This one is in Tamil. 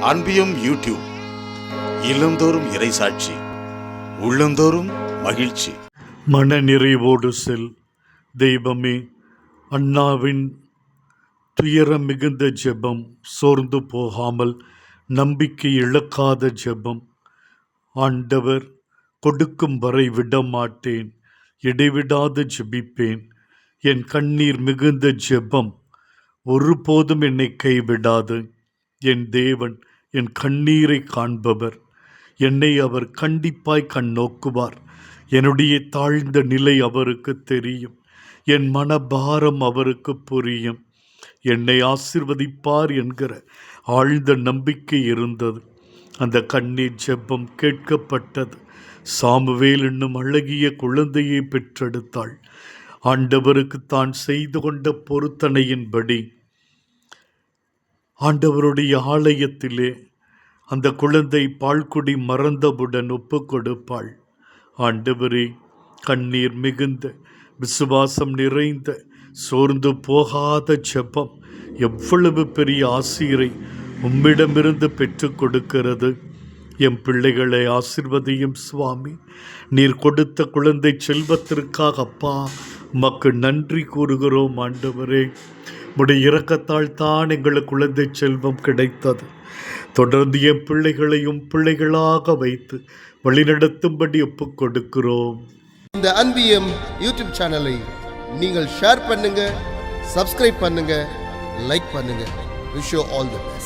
அன்பியும் யூடியூப் இல்லந்தோறும் இறைசாட்சி உள்ளந்தோறும் மகிழ்ச்சி. மன நிறைவோடு செல். தெய்வமே அண்ணாவின் துயரம் மிகுந்த ஜெபம் சோர்ந்து போகாமல் நம்பிக்கை இழக்காத ஜெபம். ஆண்டவர் கொடுக்கும் வரை விடமாட்டேன். இடைவிடாது ஜெபிப்பேன். என் கண்ணீர் மிகுந்த ஜெபம். ஒருபோதும் என்னை கைவிடாது. என் தேவன் என் கண்ணீரை காண்பவர். என்னை அவர் கண்டிப்பாய் கண் நோக்குவார் என்னுடைய தாழ்ந்த நிலை அவருக்கு தெரியும். என் மனபாரம் அவருக்கு புரியும். என்னை ஆசிர்வதிப்பார் என்கிற ஆழ்ந்த நம்பிக்கை இருந்தது. அந்த கண்ணீர் ஜெபம் கேட்கப்பட்டது. சாமுவேல் என்னும் அழகிய குழந்தையை பெற்றெடுத்தாள். ஆண்டவருக்கு தான் செய்து கொண்ட பொருத்தனையின்படி ஆண்டவருடைய ஆலயத்திலே அந்த குழந்தை பால்குடி மறந்தவுடன் ஒப்பு கொடுப்பாள் ஆண்டவரே கண்ணீர் மிகுந்த விசுவாசம் நிறைந்த சோர்ந்து போகாத ஜெபம் எவ்வளவு பெரிய ஆசிரியரை உம்மிடமிருந்து பெற்றுக் கொடுக்கிறது. என் பிள்ளைகளை ஆசிர்வதியும் சுவாமி. நீர் கொடுத்த குழந்தை செல்வத்திற்காக அப்பா உமக்கு நன்றி கூறுகிறோம் ஆண்டவரே. உடைய இறக்கத்தால் தான் எங்களுக்கு குழந்தை செல்வம் கிடைத்தது. தொடர்ந்து என் பிள்ளைகளையும் பிள்ளைகளாக வைத்து வழிநடத்தும்படி ஒப்புக் கொடுக்கிறோம். இந்த அன்பியம் யூடியூப் சேனலை நீங்கள் ஷேர் பண்ணுங்க சப்ஸ்கிரைப் பண்ணுங்க லைக் பண்ணுங்க. Wish all the best